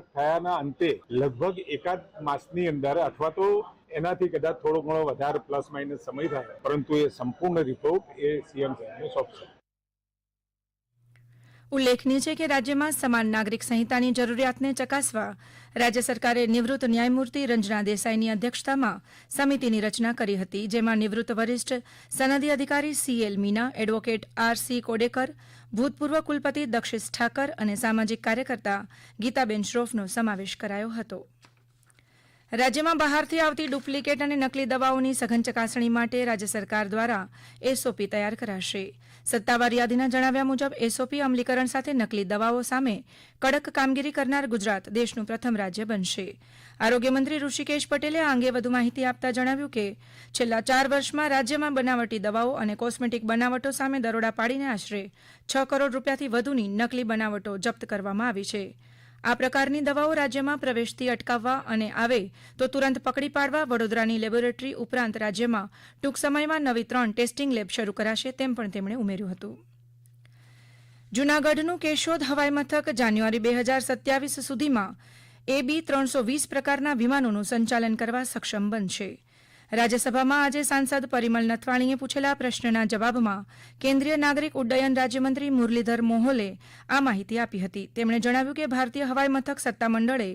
થયાના અંતે લગભગ એકાદ માસની અંદર અથવા તો એનાથી કદાચ થોડો ઘણો વધારે પ્લસ માઇનસ સમય થાય, પરંતુ એ સંપૂર્ણ રિપોર્ટ એ સીએમ સાહેબને સોંપશે. ઉલ્લેખનીય છે કે રાજ્યમાં સમાન નાગરિક સંહિતાની જરૂરિયાતને ચકાસવા રાજ્ય સરકારે નિવૃત્ત ન્યાયમૂર્તિ રંજના દેસાઈની અધ્યક્ષતામાં સમિતિની રચના કરી હતી, જેમાં નિવૃત્ત વરિષ્ઠ સનદી અધિકારી CL Meena, advocate R C Kodekar, ભૂતપૂર્વ કુલપતિ દક્ષિશ ઠાકર અને સામાજિક કાર્યકર્તા ગીતાબેન શ્રોફનો સમાવેશ કરાયો હતો. રાજ્યમાં બહારથી આવતી ડુપ્લિકેટ અને નકલી દવાઓની સઘન ચકાસણી માટે રાજ્ય સરકાર દ્વારા એસઓપી તૈયાર કરાશે. સત્તાવાર યાદીના જણાવ્યા મુજબ એસઓપી અમલીકરણ સાથે નકલી દવાઓ સામે કડક કામગીરી કરનાર ગુજરાત દેશનું પ્રથમ રાજ્ય બનશે. આરોગ્યમંત્રી ઋષિકેશ પટેલે આ અંગે વધુ માહિતી આપતા જણાવ્યું કે, છેલ્લા ચાર વર્ષમાં રાજ્યમાં બનાવટી દવાઓ અને કોસ્મેટિક બનાવટો સામે દરોડા પાડીને આશરે છ કરોડ રૂપિયાથી વધુની નકલી બનાવટો જપ્ત કરવામાં આવી છે. આ પ્રકારની દવાઓ રાજ્યમાં પ્રવેશથી અટકાવવા અને આવે તો તુરંત પકડી પાડવા વડોદરાની લેબોરેટરી ઉપરાંત રાજ્યમાં ટૂંક સમયમાં નવી ત્રણ ટેસ્ટિંગ લેબ શરૂ કરાશે તેમ પણ તેમણે ઉમેર્યું હતું. જૂનાગઢનું કેશોદ હવાઈ મથક જાન્યુઆરી બે હજાર સત્યાવીસ સુધીમાં એબી ત્રણસો વીસ પ્રકારના વિમાનોનું સંચાલન કરવા સક્ષમ બનશે. રાજ્યસભામાં આજે સાંસદ પરિમલ નથવાણીએ પૂછેલા પ્રશ્નના જવાબમાં કેન્દ્રીય નાગરિક ઉડ્ડયન રાજ્યમંત્રી મુરલીધર મોહોલે આ માહિતી આપી હતી. તેમણે જણાવ્યું કે ભારતીય હવાઈ મથક સત્તામંડળે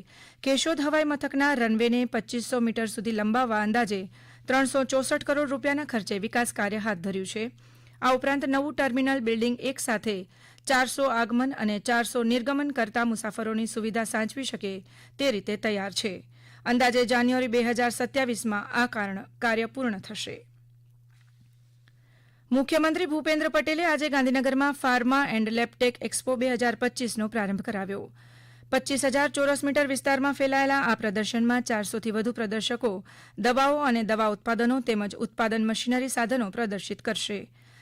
કેશોદ હવાઈ મથકના રનવેને પચીસો મીટર સુધી લંબાવવા અંદાજે ત્રણસો ચોસઠ કરોડ રૂપિયાના ખર્ચે વિકાસ કાર્ય હાથ ધર્યું છે. આ ઉપરાંત નવું ટર્મિનલ બિલ્ડિંગ એક સાથે ચારસો આગમન અને ચારસો નિર્ગમન કરતા મુસાફરોની સુવિધા સાચવી શકે તે રીતે તૈયાર છે. અંદાજે જાન્યુઆરી બે હજાર સત્યાવીસમાં આ કારણ કાર્ય પૂર્ણ થશે. મુખ્યમંત્રી ભૂપેન્દ્ર પટેલે આજે ગાંધીનગરમાં ફાર્મા એન્ડ લેપટેક એક્સપો બે હજાર પચ્ચીસનો પ્રારંભ કરાવ્યો. પચ્ચીસ હજાર ચોરસ મીટર વિસ્તારમાં ફેલાયેલા આ પ્રદર્શનમાં ચારસોથી વધુ પ્રદર્શકો દવાઓ અને દવા ઉત્પાદનો તેમજ ઉત્પાદન મશીનરી સાધનો પ્રદર્શિત કરશે.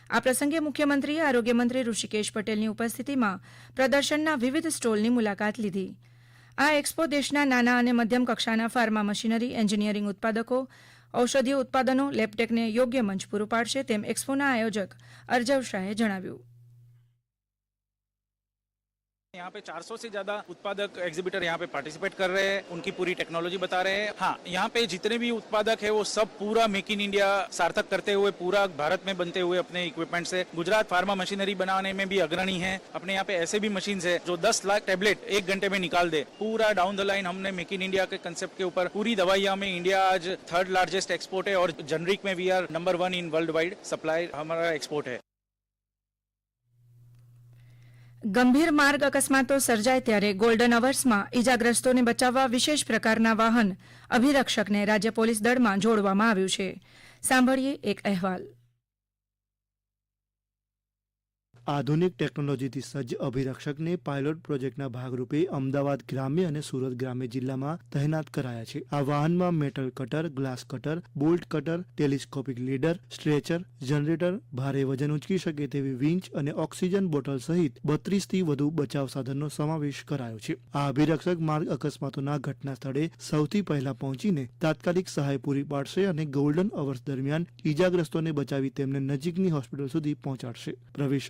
આ પ્રસંગે મુખ્યમંત્રીએ આરોગ્યમંત્રી ઋષિકેશ પટેલની ઉપસ્થિતિમાં પ્રદર્શનના વિવિધ સ્ટોલની મુલાકાત લીધી. આ એક્સપો દેશના નાના અને મધ્યમ કક્ષાના ફાર્મા મશીનરી, એન્જિનિયરિંગ ઉત્પાદકો, ઔષધીય ઉત્પાદનો લેબટેકને યોગ્ય મંચ પૂરું પાડશે તેમ એક્સપોના આયોજક અરજવ શાહે જણાવ્યું. यहाँ पे 400 से ज़्यादा उत्पादक एग्जीबिटर यहाँ पे पार्टिसिपेट कर रहे हैं, उनकी पूरी टेक्नोलॉजी बता रहे हैं। हाँ यहाँ पे जितने भी उत्पादक है, वो सब पूरा मेक इन इंडिया सार्थक करते हुए, पूरा भारत में बनते हुए अपने इक्विपमेंट से। गुजरात फार्मा मशीनरी बनाने में भी अग्रणी है। अपने यहाँ पे ऐसे भी मशीन है, जो 10 लाख टेबलेट एक घंटे में निकाल दे। पूरा डाउन द लाइन हमने मेक इन इंडिया के कंसेप्ट के ऊपर पूरी दवाइयाँ में इंडिया आज थर्ड लार्जेस्ट एक्सपोर्ट है और जनरिक में we are number one in world wide supply हमारा एक्सपोर्ट है। ગંભીર માર્ગ અકસ્માતો સર્જાય ત્યારે ગોલ્ડન અવર્સમાં ઇજાગ્રસ્તોને બચાવવા વિશેષ પ્રકારના વાહન અભિરક્ષકને રાજ્ય પોલીસ દળમાં જોડવામાં આવ્યું છે. સાંભળીએ એક અહેવાલ. આધુનિક ટેકનોલોજીથી સજ્જ અભિરક્ષકને પાયલોટ પ્રોજેક્ટના ભાગરૂપે અમદાવાદ ગ્રામ્ય અને સુરત ગ્રામ્ય જિલ્લામાં તહેનાત કરાયા છે. આ વાહનમાં metal cutter, glass cutter, bolt cutter, telescopic ladder, stretcher, generator ભારે વજન ઉંચકી શકે તેવી વિંચ અને ઓક્સિજન બોટલ સહિત બત્રીસથી વધુ બચાવ સાધનનો સમાવેશ કરાયો છે. આ અભિરક્ષક માર્ગ અકસ્માતોના ઘટના સ્થળે સૌથી પહેલા પહોંચીને તાત્કાલિક સહાય પૂરી પાડશે અને ગોલ્ડન અવર્સ દરમિયાન ઈજાગ્રસ્તોને બચાવી તેમને નજીકની હોસ્પિટલ સુધી પહોંચાડશે. પ્રવેશ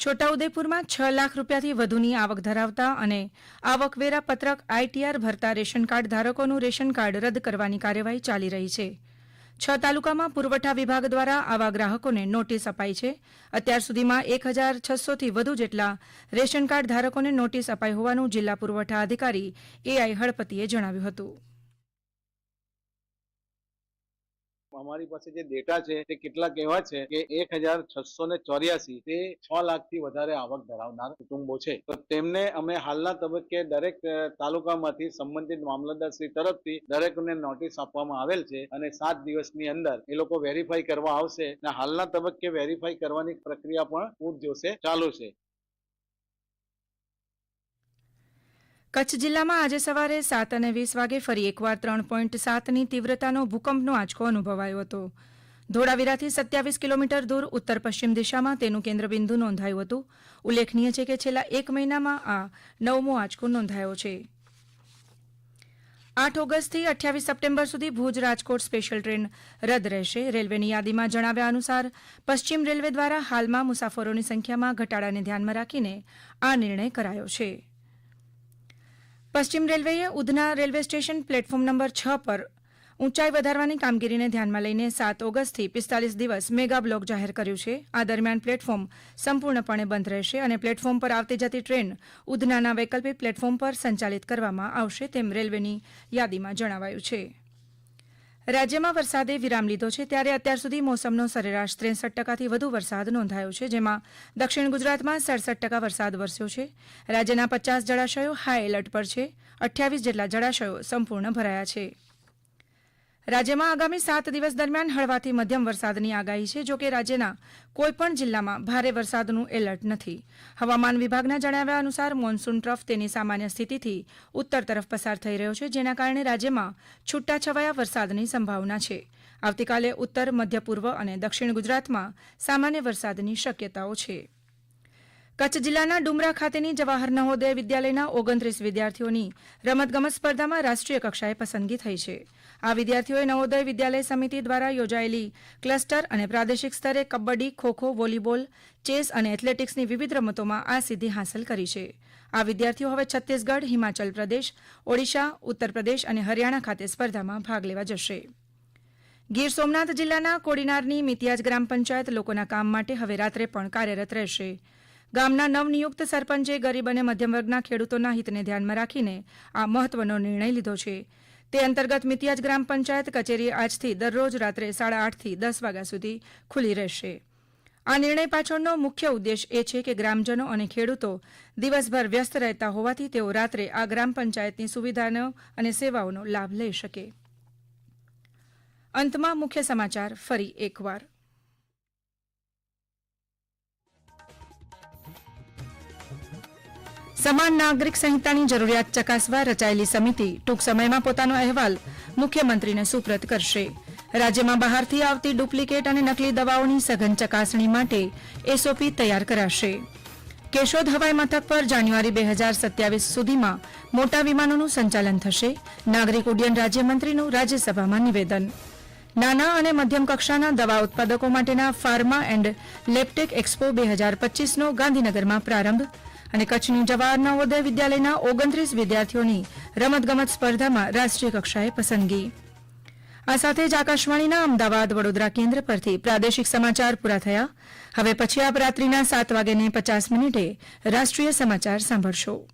છોટાઉદેપુરમાં છ લાખ રૂપિયાથી વધુની આવક ધરાવતા અને આવકવેરા પત્રક આઈટીઆર ભરતા રેશન કાર્ડ ધારકોનું રેશન કાર્ડ રદ કરવાની કાર્યવાહી ચાલી રહી છે. છ તાલુકામાં પુરવઠા વિભાગ દ્વારા આવા ગ્રાહકોને નોટિસ અપાઈ છે. અત્યાર સુધીમાં એક હજાર છસોથી વધુ જેટલા રેશન કાર્ડ ધારકોને નોટિસ અપાઈ હોવાનું જિલ્લા પુરવઠા અધિકારી એઆઈ હળપતિએ જણાવ્યું હતું. અમારી પાસે જે ડેટા છે, તે કેટલાક એવા છે કે એક હજાર છસો ને ચોર્યાસી તે છ લાખથી વધારે આવક ધરાવનાર કુટુંબો છે. તો તેમને અમે હાલના તબક્કે દરેક તાલુકામાંથી સંબંધિત મામલતદાર શ્રી તરફથી દરેકને નોટિસ આપવામાં આવેલ છે અને સાત દિવસની અંદર એ લોકો વેરીફાઈ કરવા આવશે. અને હાલના તબક્કે વેરીફાઈ કરવાની પ્રક્રિયા પણ પૂરજોશે ચાલુ છે. કચ્છ જિલ્લામાં આજે સવારે સાત અને વીસ વાગે ફરી એકવાર ત્રણ પોઈન્ટ સાતની તીવ્રતાનો ભૂકંપનો આંચકો અનુભવાયો હતો. ધોળાવીરાથી સત્યાવીસ કિલોમીટર દૂર ઉત્તર પશ્ચિમ દિશામાં તેનું કેન્દ્રબિંદુ નોંધાયું હતું. ઉલ્લેખનીય છે કે છેલ્લા એક મહિનામાં આ નવમો આંચકો નોંધાયો છે. આઠ ઓગસ્ટથી અઠ્યાવીસ સપ્ટેમ્બર સુધી ભુજ રાજકોટ સ્પેશિયલ ટ્રેન રદ રહેશે. રેલવેની યાદીમાં જણાવ્યા અનુસાર, પશ્ચિમ રેલવે દ્વારા હાલમાં મુસાફરોની સંખ્યામાં ઘટાડાને ધ્યાનમાં રાખીને આ નિર્ણય કરાયો છે. પશ્ચિમ રેલવેએ Udhna railway station platform number છ પર ઊંચાઈ વધારવાની કામગીરીને ધ્યાનમાં લઈને સાત ઓગસ્ટથી પિસ્તાલીસ દિવસ મેગા બ્લોક જાહેર કર્યું છે. આ દરમિયાન પ્લેટફોર્મ સંપૂર્ણપણે બંધ રહેશે અને પ્લેટફોર્મ પર આવતી જતી ટ્રેન ઉધનાના વૈકલ્પિક પ્લેટફોર્મ પર સંચાલિત કરવામાં આવશે તેમ રેલવેની યાદીમાં જણાવાયું છે. રાજ્યમાં વરસાદે વિરામ લીધો છે ત્યારે અત્યાર સુધી મોસમનો સરેરાશ ત્રેસઠ ટકાથી વધુ વરસાદ નોંધાયો છે, જેમાં દક્ષિણ ગુજરાતમાં સડસઠ ટકા વરસાદ વરસ્યો છે. રાજ્યના પચાસ જળાશયો હાઈ એલર્ટ પર છે. અઠ્યાવીસ જેટલા જળાશયો સંપૂર્ણ ભરાયા છે. રાજ્યમાં આગામી સાત દિવસ દરમિયાન હળવાથી મધ્યમ વરસાદની આગાહી છે જોકે રાજ્યના કોઈપણ જિલ્લામાં ભારે વરસાદનું એલર્ટ નથી. હવામાન વિભાગના જણાવ્યા અનુસાર મોન્સૂન ટ્રફ તેની સામાન્ય સ્થિતિથી ઉત્તર તરફ પસાર થઈ રહ્યો છે, જેના કારણે રાજ્યમાં છૂટાછવાયા વરસાદની સંભાવના છે. આવતીકાલે ઉત્તર, મધ્ય પૂર્વ અને દક્ષિણ ગુજરાતમાં સામાન્ય વરસાદની શક્યતાઓ છે. કચ્છ જિલ્લાના ડુમરા ખાતેની જવાહર નવોદય વિદ્યાલયના ઓગણત્રીસ વિદ્યાર્થીઓની રમતગમત સ્પર્ધામાં રાષ્ટ્રીય કક્ષાએ પસંદગી થઈ છે. આ વિદ્યાર્થીઓએ નવોદય વિદ્યાલય સમિતિ દ્વારા યોજાયેલી ક્લસ્ટર અને પ્રાદેશિક સ્તરે કબડ્ડી, ખોખો, વોલીબોલ, ચેસ અને એથ્લેટિક્સની વિવિધ રમતોમાં આ સિદ્ધિ હાંસલ કરી છે. આ વિદ્યાર્થીઓ હવે છત્તીસગઢ, હિમાચલ પ્રદેશ, ઓડિશા, ઉત્તર પ્રદેશ અને હરિયાણા ખાતે સ્પર્ધામાં ભાગ લેવા જશે. ગીર સોમનાથ જિલ્લાના કોડીનારની મિતિયાજ ગ્રામ પંચાયત લોકોના કામ માટે હવે રાત્રે પણ કાર્યરત રહેશે. ગામના નવનિયુક્ત સરપંચે ગરીબ અને મધ્યમ વર્ગના ખેડૂતોના હિતને ધ્યાનમાં રાખીને આ મહત્વનો નિર્ણય લીધો છે. તે અંતર્ગત મિતિયાજ ગ્રામ પંચાયત કચેરી આજથી દરરોજ રાત્રે સાડા આઠથી દસ વાગ્યા સુધી ખુલ્લી રહેશે. આ નિર્ણય પાછળનો મુખ્ય ઉદ્દેશ એ છે કે ગ્રામજનો અને ખેડૂતો દિવસભર વ્યસ્ત રહેતા હોવાથી તેઓ રાત્રે આ ગ્રામ પંચાયતની સુવિધાનો અને સેવાઓનો લાભ લઈ શકે. અંતમાં મુખ્ય સમાચાર ફરી એકવાર. સમાન નાગરિક સંહિતાની જરૂરિયાત ચકાસવા રચાયેલી સમિતિ ટૂંક સમયમાં પોતાનો અહેવાલ મુખ્યમંત્રીને સુપ્રત કરશે. રાજ્યમાં બહારથી આવતી ડુપ્લિકેટ અને નકલી દવાઓની સઘન ચકાસણી માટે એસઓપી તૈયાર કરાશે. કેશોદ હવાઈ મથક પર જાન્યુઆરી બે હજાર સત્યાવીસ સુધીમાં મોટા વિમાનોનું સંચાલન થશે. નાગરિક ઉડ્ડયન રાજ્યમંત્રીનું રાજ્યસભામાં નિવેદન. નાના અને મધ્યમ કક્ષાના દવા ઉત્પાદકો માટેના ફાર્મા એન્ડ લેપટેક એક્સપો બે હજાર પચીસનો ગાંધીનગરમાં પ્રારંભ અને કચ્છની જવાહર નવોદય વિદ્યાલયના ઓગણત્રીસ વિદ્યાર્થીઓની રમતગમત સ્પર્ધામાં રાષ્ટ્રીય કક્ષાએ પસંદગી. આ સાથે જ આકાશવાણીના અમદાવાદ વડોદરા કેન્દ્ર પરથી પ્રાદેશિક સમાચાર પૂરા થયા. હવે પછી આપ રાત્રિના સાત વાગ્યાને પચાસ મિનિટે રાષ્ટ્રીય સમાચાર સાંભળશો.